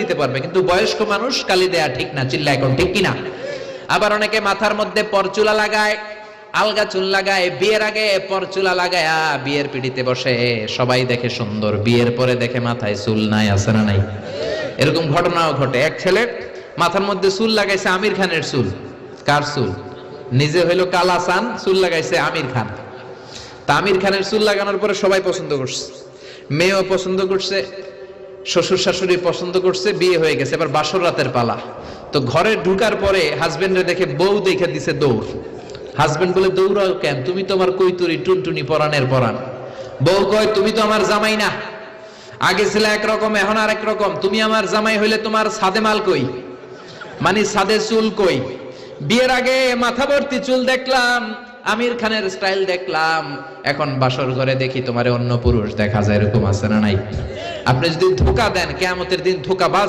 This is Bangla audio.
দিতে পারবে। কিন্তু বয়স্ক মানুষ কালি দেয়া ঠিক না চিল্লা এখন ঠিক কিনা? আবার অনেকে মাথার মধ্যে পরচুলা লাগায়, আলগা চুল লাগায়, বিয়ের আগে পরচুলা লাগায় বিয়ের পিড়িতে বসে। সবাই দেখে সুন্দর, বিয়ের পরে দেখে মাথায় চুল নাই, আছে না নাই? এরকম ঘটনাও ঘটে। এক ছেলে মাথার মধ্যে চুল লাগাইছে আমির খানের চুল। কার চুল? নিজে হইল কালাসান চুল লাগাইছে আমির খান। তা আমির খানের চুল লাগানোর পরে সবাই পছন্দ করছে। মেয়েও পছন্দ করছে শ্বশুর শাশুড়ি পছন্দ করছে, বিয়ে হয়ে গেছে। এবার বাসর রাতের পালা। তো ঘরে ঢুকার পরে হাজবেন্ডে দেখে বউ দেখে দিছে দৌড়। হাজবেন্ড বলে, দৌড়াও কেন? তুমি তো আমার কৈতুরি, টুনটুনি পরানের পরান বউ কয়, তুমি তো আমার জামাই না। আগে ছিল একরকম এখন আর এক রকম। তুমি আমার জামাই হইলে তোমার সাদে মাল কই? মানে সাদে চুল কই? বিয়ের আগে মাথা ভর্তি চুল দেখলাম। আমির খানের স্টাইল দেখলাম। এখন বাসর ঘরে দেখি তোমার অন্য পুরুষ দেখা যায়, এরকম আছে না নাই? আপনি যদি ধোকা দেন, কেয়ামতের দিন ধোকা